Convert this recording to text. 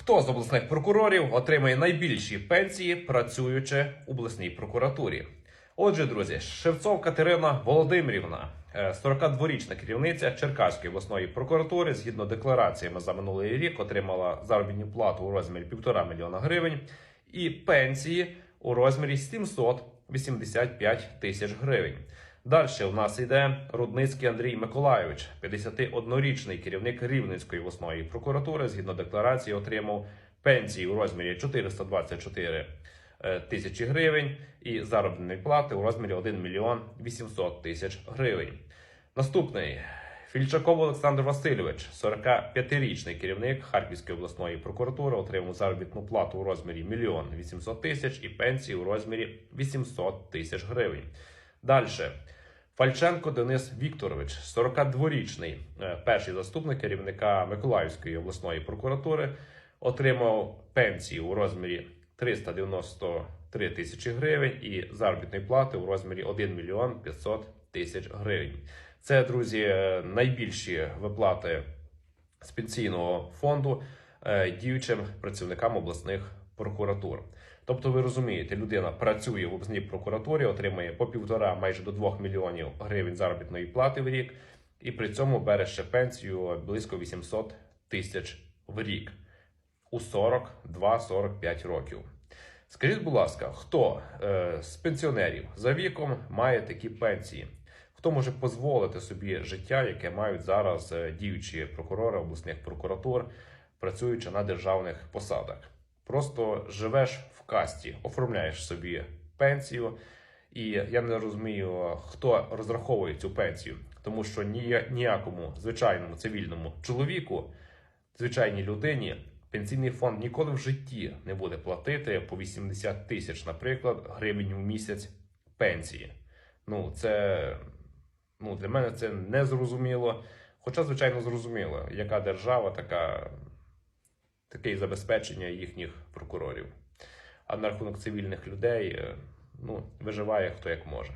Хто з обласних прокурорів отримає найбільші пенсії, працюючи в обласній прокуратурі? Отже, друзі, Шевцов Катерина Володимирівна, е, 42-річна керівниця Черкаської обласної прокуратури, згідно деклараціями за минулий рік, отримала заробітну плату у розмірі 1,5 мільйона гривень і пенсії у розмірі 785 тисяч гривень. Далі у нас йде Рудницький Андрій Миколайович, 51-річний керівник Рівненської обласної прокуратури. Згідно декларації, отримав пенсії у розмірі 424 е, тисячі гривень і заробітної плати у розмірі 1 мільйон 800 тисяч гривень. Наступний Фільчаков Олександр Васильович, 45-річний керівник Харківської обласної прокуратури, отримав заробітну плату у розмірі 1 мільйон 800 тисяч і пенсії у розмірі 800 тисяч гривень. Далі. Фальченко Денис Вікторович, 42-річний е, перший заступник керівника Миколаївської обласної прокуратури, отримав пенсію у розмірі 393 тисячі гривень і заробітної плати у розмірі 1 мільйон 500 тисяч гривень. Це, друзі, е, найбільші виплати з пенсійного фонду е, діючим працівникам обласних прокуратур. Тобто, ви розумієте, людина працює в обласній прокуратурі, отримує по півтора, майже до двох мільйонів гривень заробітної плати в рік, і при цьому бере ще пенсію близько 800 тисяч в рік у 42-45 років. Скажіть, будь ласка, хто е, з пенсіонерів за віком має такі пенсії? Хто може дозволити собі життя, яке мають зараз е, діючі прокурори обласних прокуратур, працюючи на державних посадах? Просто живеш в касті, оформляєш собі пенсію, і я не розумію, хто розраховує цю пенсію, тому що ні- ніякому звичайному цивільному чоловіку, звичайній людині, пенсійний фонд ніколи в житті не буде платити по 80 тисяч, наприклад, гривень в місяць пенсії. Ну, це ну, для мене це не зрозуміло. Хоча, звичайно, зрозуміло, яка держава, така, таке забезпечення їхніх прокурорів. А на рахунок цивільних людей, е, ну, виживає хто як може.